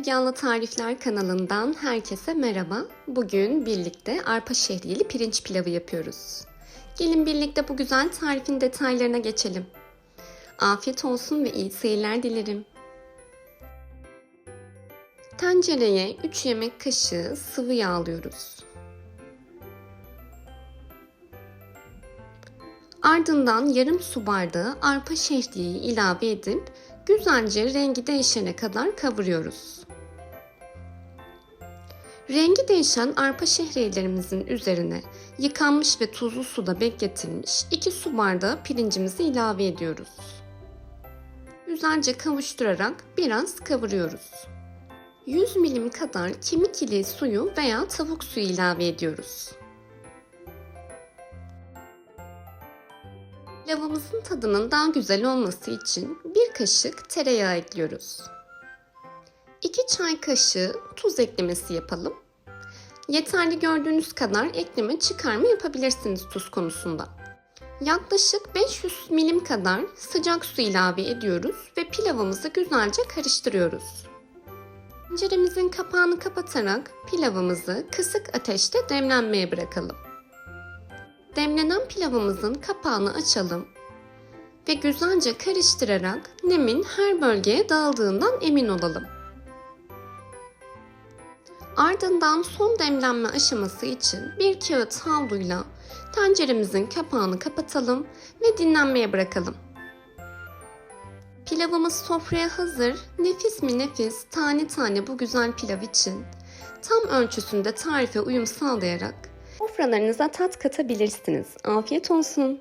Efganlı Tarifler kanalından herkese merhaba. Bugün birlikte arpa şehriyeli pirinç pilavı yapıyoruz. Gelin birlikte bu güzel tarifin detaylarına geçelim. Afiyet olsun ve iyi seyirler dilerim. Tencereye 3 yemek kaşığı sıvı yağ alıyoruz. Ardından yarım su bardağı arpa şehriyeyi ilave edip güzelce rengi değişene kadar kavuruyoruz. Rengi değişen arpa şehriyelerimizin üzerine yıkanmış ve tuzlu suda bekletilmiş 2 su bardağı pirincimizi ilave ediyoruz. Güzelce kavuşturarak biraz kavuruyoruz. 100 milim kadar kemik iliği suyu veya tavuk suyu ilave ediyoruz. Pilavımızın tadının daha güzel olması için bir kaşık tereyağı ekliyoruz. 2 çay kaşığı tuz eklemesi yapalım. Yeterli gördüğünüz kadar ekleme çıkarma yapabilirsiniz tuz konusunda. Yaklaşık 500 milim kadar sıcak su ilave ediyoruz ve pilavımızı güzelce karıştırıyoruz. Tenceremizin kapağını kapatarak pilavımızı kısık ateşte demlenmeye bırakalım. Demlenen pilavımızın kapağını açalım ve güzelce karıştırarak nemin her bölgeye dağıldığından emin olalım. Ardından son demlenme aşaması için bir kağıt havluyla tenceremizin kapağını kapatalım ve dinlenmeye bırakalım. Pilavımız sofraya hazır. Nefis mi nefis tane tane bu güzel pilav için tam ölçüsünde tarife uyum sağlayarak Sofralarınıza tat katabilirsiniz. Afiyet olsun.